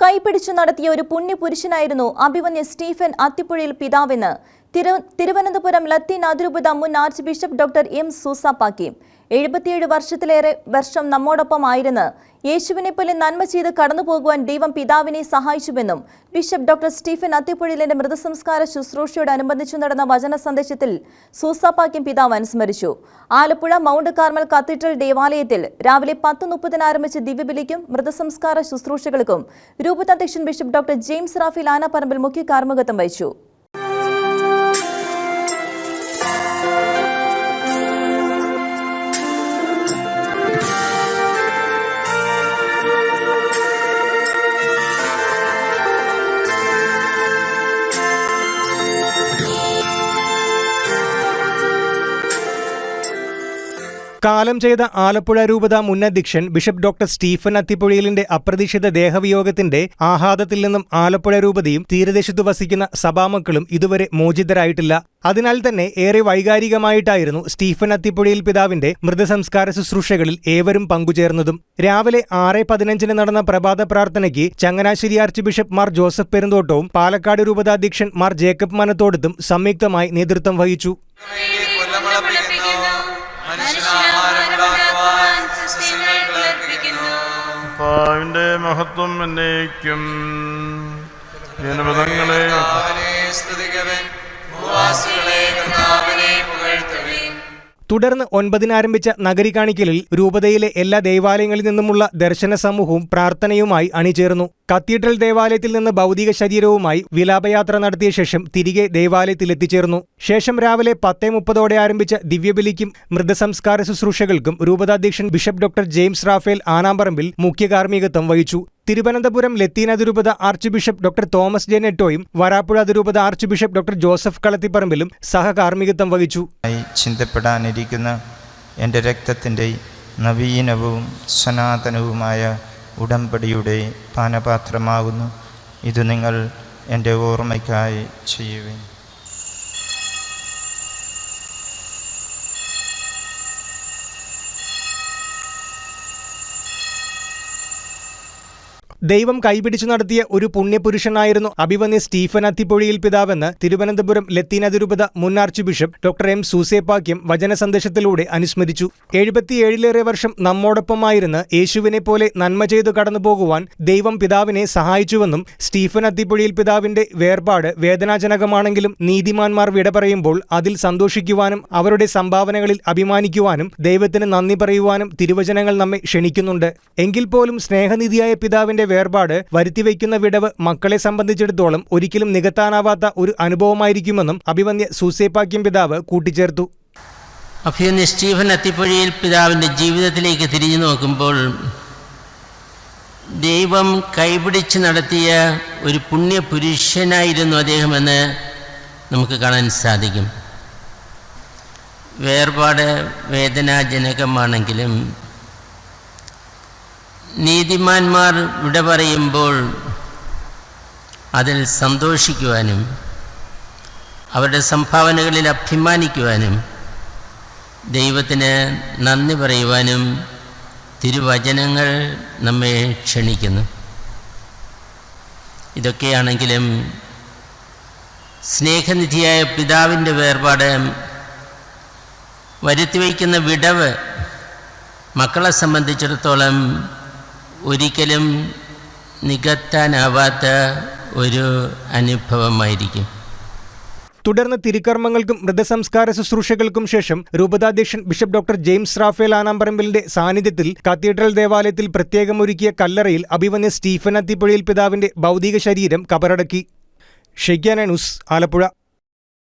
കൈപിടിച്ചു നടത്തിയ ഒരു പുണ്യപുരുഷനായിരുന്നു അഭിമന്യ സ്റ്റീഫൻ അത്തിപ്പുഴയിൽ പിതാവെന്ന് തിരു തിരുവനന്തപുരം ലത്തീൻ അതിരൂപത മുൻ arch bishop doctor M Soosapakiam എഴുപത്തിയേഴ് വർഷത്തിലേറെ വർഷം നമ്മോടൊപ്പമായിരുന്ന് യേശുവിനെ പോലെ നന്മ ചെയ്ത് കടന്നു പോകുവാൻ ദൈവം പിതാവിനെ സഹായിച്ചുവെന്നും ബിഷപ്പ് ഡോക്ടർ സ്റ്റീഫൻ അത്തിപ്പുഴയിലിന്റെ മൃതസംസ്കാര ശുശ്രൂഷയോടനുബന്ധിച്ചു നടന്ന വചന സന്ദേശത്തിൽ സൂസാപ്പാക്യം പിതാവ് അനുസ്മരിച്ചു. ആലപ്പുഴ മൗണ്ട് കാർമൽ കത്തീഡ്രൽ ദേവാലയത്തിൽ രാവിലെ പത്ത് മുപ്പതിന് ആരംഭിച്ച ദിവ്യബലിക്കും മൃതസംസ്കാര ശുശ്രൂഷകൾക്കും രൂപതാധ്യക്ഷൻ bishop doctor James Raphy Anaparambil മുഖ്യ കാർമ്മികത്വം വഹിച്ചു. കാലം ചെയ്ത ആലപ്പുഴ രൂപത മുൻ അധ്യക്ഷൻ ബിഷപ്പ് ഡോക്ടർ സ്റ്റീഫൻ അത്തിപ്പൊഴിയലിന്റെ അപ്രതീക്ഷിത ദേഹവിയോഗത്തിന്റെ ആഹ്ലാദത്തിൽ നിന്നും ആലപ്പുഴ രൂപതയും തീരദേശത്തു വസിക്കുന്ന സഭാമക്കളും ഇതുവരെ മോചിതരായിട്ടില്ല. അതിനാൽ തന്നെ ഏറെ വൈകാരികമായിട്ടായിരുന്നു സ്റ്റീഫൻ അത്തിപ്പൊഴിയിൽ പിതാവിന്റെ മൃതസംസ്കാര ശുശ്രൂഷകളിൽ ഏവരും പങ്കുചേർന്നതും. രാവിലെ ആറ് പതിനഞ്ചിന് നടന്ന പ്രഭാത പ്രാർത്ഥനയ്ക്ക് Changanassery arch bishop Mar Joseph പെരുന്തോട്ടവും Palakkad രൂപതാധ്യക്ഷൻ മാർ ജേക്കബ് മനത്തോടത്തും സംയുക്തമായി നേതൃത്വം വഹിച്ചു. കർത്താവിന്റെ മഹത്വം എന്നേക്കും. ജനപദങ്ങളെ കർത്താവിനെ തുടർന്ന് ഒൻപതിനാരംഭിച്ച നഗരി കാണിക്കലിൽ രൂപതയിലെ എല്ലാ ദേവാലയങ്ങളിൽ നിന്നുമുള്ള ദർശന സമൂഹവും പ്രാർത്ഥനയുമായി അണിചേർന്നു. കത്തീഡ്രൽ ദേവാലയത്തിൽ നിന്ന് ഭൗതിക ശരീരവുമായി വിലാപയാത്ര നടത്തിയ ശേഷം തിരികെ ദേവാലയത്തിൽ എത്തിച്ചേർന്നു ശേഷം രാവിലെ പത്തേ മുപ്പതോടെ ആരംഭിച്ച ദിവ്യബലിക്കും മൃതസംസ്കാര ശുശ്രൂഷകൾക്കും രൂപതാധ്യക്ഷൻ bishop doctor James Raphael Anaparambil മുഖ്യ കാർമ്മികത്വം വഹിച്ചു. തിരുവനന്തപുരം ലത്തീൻ അതിരൂപത arch bishop doctor Thomas J നെറ്റോയും വരാപ്പുഴ അതിരൂപത ആർച്ച് ബിഷപ്പ് ഡോക്ടർ ജോസഫ് കളത്തിപ്പറമ്പിലും സഹകാർമ്മികത്വം വഹിച്ചു. ചിന്തപ്പെടാനിരിക്കുന്ന എന്റെ രക്തത്തിന്റെ നവീനവും സനാതനവുമായ ഉടമ്പടിയുടെ പാനപാത്രമാകുന്നു. ഇത് നിങ്ങൾ എന്റെ ഓർമ്മയ്ക്കായി ചെയ്യുവിൻ. ദൈവം കൈപിടിച്ചു നടത്തിയ ഒരു പുണ്യപുരുഷനായിരുന്നു അഭിവന്യ സ്റ്റീഫൻ അത്തിപ്പൊഴിയിൽ പിതാവെന്ന് തിരുവനന്തപുരം ലത്തീൻ അതിരൂപത മുൻ arch bishop doctor M Soosapakiam വചന സന്ദേശത്തിലൂടെ അനുസ്മരിച്ചു. എഴുപത്തിയേഴിലേറെ വർഷം നമ്മോടൊപ്പമായിരുന്ന് യേശുവിനെ പോലെ നന്മ ചെയ്തു കടന്നുപോകുവാൻ ദൈവം പിതാവിനെ സഹായിച്ചുവെന്നും സ്റ്റീഫൻ അത്തിപ്പൊഴിയിൽ പിതാവിന്റെ വേർപാട് വേദനാജനകമാണെങ്കിലും നീതിമാന്മാർ വിട പറയുമ്പോൾ അതിൽ സന്തോഷിക്കുവാനും അവരുടെ സംഭാവനകളിൽ അഭിമാനിക്കുവാനും ദൈവത്തിന് നന്ദി പറയുവാനും തിരുവചനങ്ങൾ നമ്മെ ക്ഷണിക്കുന്നുണ്ട്. എങ്കിൽ പോലും സ്നേഹനിധിയായ പിതാവിന്റെ വേർപാട് വരുത്തിവെക്കുന്ന വിടവ് മക്കളെ സംബന്ധിച്ചിടത്തോളം ഒരിക്കലും നികത്താനാവാത്ത ഒരു അനുഭവമായിരിക്കുമെന്നും അഭിമന്യ സൂസേപ്പാക്യം പിതാവ് കൂട്ടിച്ചേർത്തു. അഭിമന്യ സ്റ്റീഫൻ അത്തിപ്പുഴയിൽ പിതാവിന്റെ ജീവിതത്തിലേക്ക് തിരിഞ്ഞു നോക്കുമ്പോൾ ദൈവം കൈപിടിച്ച് നടത്തിയ ഒരു പുണ്യപുരുഷനായിരുന്നു അദ്ദേഹമെന്ന് നമുക്ക് കാണാൻ സാധിക്കും. വേർപാട് വേദനാജനകമാണെങ്കിലും നീതിമാന്മാർ വിട പറയുമ്പോൾ അതിൽ സന്തോഷിക്കുവാനും അവരുടെ സംഭാവനകളിൽ അഭിമാനിക്കുവാനും ദൈവത്തിന് നന്ദി പറയുവാനും തിരുവചനങ്ങൾ നമ്മെ ക്ഷണിക്കുന്നു. ഇതൊക്കെയാണെങ്കിലും സ്നേഹനിധിയായ പിതാവിന്റെ വേർപാട് വരുത്തിവയ്ക്കുന്ന വിടവ് മക്കളെ സംബന്ധിച്ചിടത്തോളം ഒരിക്കലും നികത്താനാവാത്ത ഒരു അനുഭവമായിരിക്കും. തുടർന്ന് തിരുക്കർമ്മങ്ങൾക്കും മൃതസംസ്കാര ശുശ്രൂഷകൾക്കും ശേഷം രൂപതാധ്യക്ഷൻ ബിഷപ്പ് ഡോക്ടർ ജെയിംസ് റാഫേൽ ആനാമ്പറമ്പിലിന്റെ സാന്നിധ്യത്തിൽ കത്തീഡ്രൽ ദേവാലയത്തിൽ പ്രത്യേകമൊരുക്കിയ കല്ലറയിൽ അഭിമന്യ സ്റ്റീഫൻ അത്തിപ്പുഴയിൽ പിതാവിന്റെ ഭൗതിക ശരീരം കബറടക്കി. Shekinah news Alappuzha.